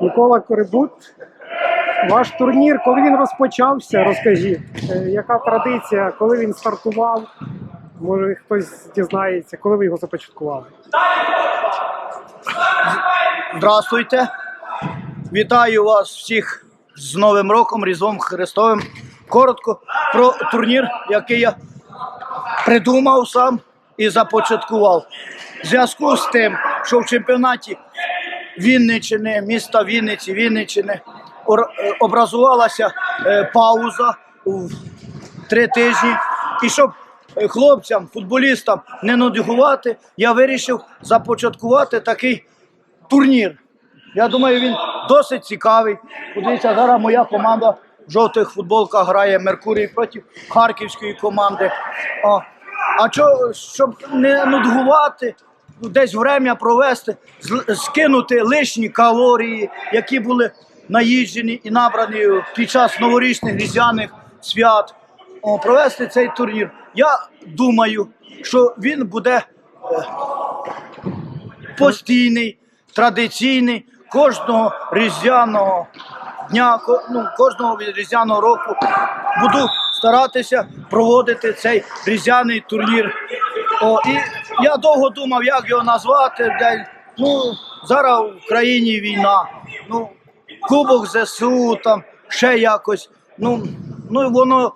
Микола Корибут. Ваш турнір, коли він розпочався, розкажіть, Е, яка традиція, коли він стартував? Може хтось дізнається, коли ви його започаткували? Здравствуйте. Вітаю вас всіх з Новим роком, Різдвом Христовим. Коротко про турнір, який я придумав сам і започаткував. В зв'язку з тим, що в чемпіонаті Вінниччини, міста Вінниці, Вінниччини е, образувалася е, пауза в три тижні. І щоб е, хлопцям, футболістам не нудьгувати, я вирішив започаткувати такий турнір. Я думаю, він досить цікавий. Подивіться, зараз моя команда в жовтих футболках грає Меркурій проти харківської команди. А, чо, щоб не нудгувати, десь время провести, скинути лишні калорії, які були наїжджені і набрані під час новорічних різдвяних свят. О, провести цей турнір. Я думаю, що він буде постійний, традиційний, кожного різдвяного дня, ну, кожного різдвяного року буду старатися проводити цей різдвяний турнір. О, і я довго думав, як його назвати. Де, ну, зараз в країні війна. Ну, Кубок ЗСУ, там ще якось. Ну, ну воно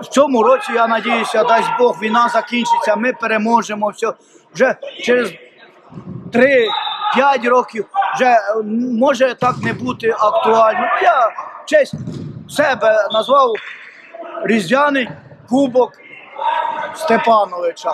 в цьому році, я надіюся, дасть Бог, війна закінчиться, ми переможемо. Все. Вже через 3-5 років вже може так не бути актуально. Ну, Я в честь себе назвав Різдвяний Кубок Степановича.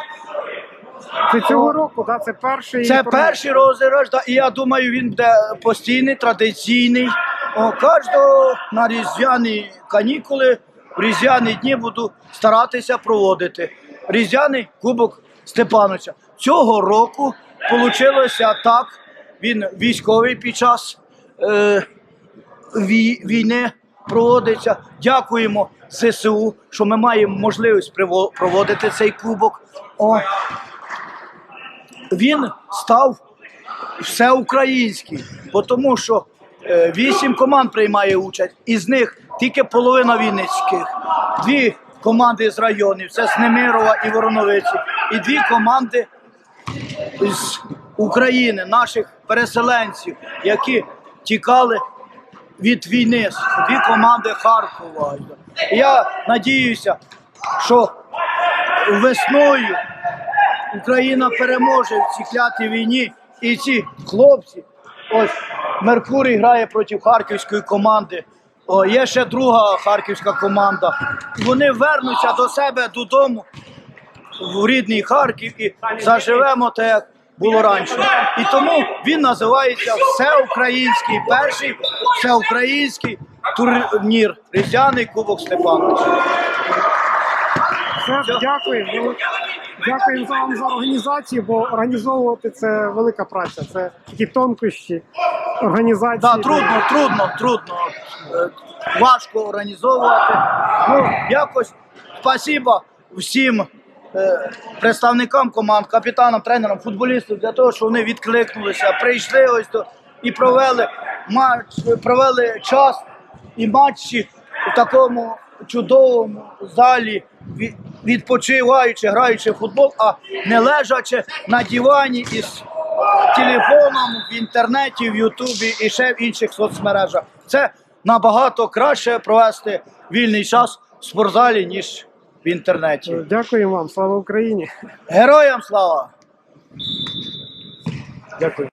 Це цього року, да? це перший. Це турнір. перший розіграш, да, і я думаю, він буде постійний, традиційний. О, кожного на різдвяні канікули, в різдвяні дні буду старатися проводити. Різдвяний Кубок Степановича. Цього року вийшло так. Він військовий під час е, війни проводиться. Дякуємо ЗСУ, що ми маємо можливість проводити цей кубок. О, він став всеукраїнський, тому що е, вісім команд приймає участь, із них тільки половина Вінницьких, дві команди з районів це з Немирова і Вороновиці, і дві команди з України, наших переселенців, які тікали від війни, дві команди Харкова. Я надіюся, що весною Україна переможе в цій клятій війні. І ці хлопці, ось Меркурій грає проти харківської команди. О, є ще друга харківська команда. Вони вернуться до себе додому в рідний Харків і заживемо так, як було раніше. І тому він називається Всеукраїнський перший всеукраїнський турнір Різдвяний Кубок Степановича. Все, дякую. Дякую вам за організацію, бо організовувати це велика праця. Це такі тонкощі організації. Да, трудно, трудно, трудно. Е, Важко організовувати. Ну, якось спасибо всім е, представникам команд, капітанам, тренерам, футболістам для того, що вони відкликнулися, прийшли ось до і провели матч, провели час і матчі у такому чудовому залі, відпочиваючи, граючи в футбол, а не лежачи на дивані із телефоном, в інтернеті, в Ютубі і ще в інших соцмережах. Це набагато краще провести вільний час в спортзалі, ніж в інтернеті. Дякую вам, слава Україні. Героям слава! Дякую.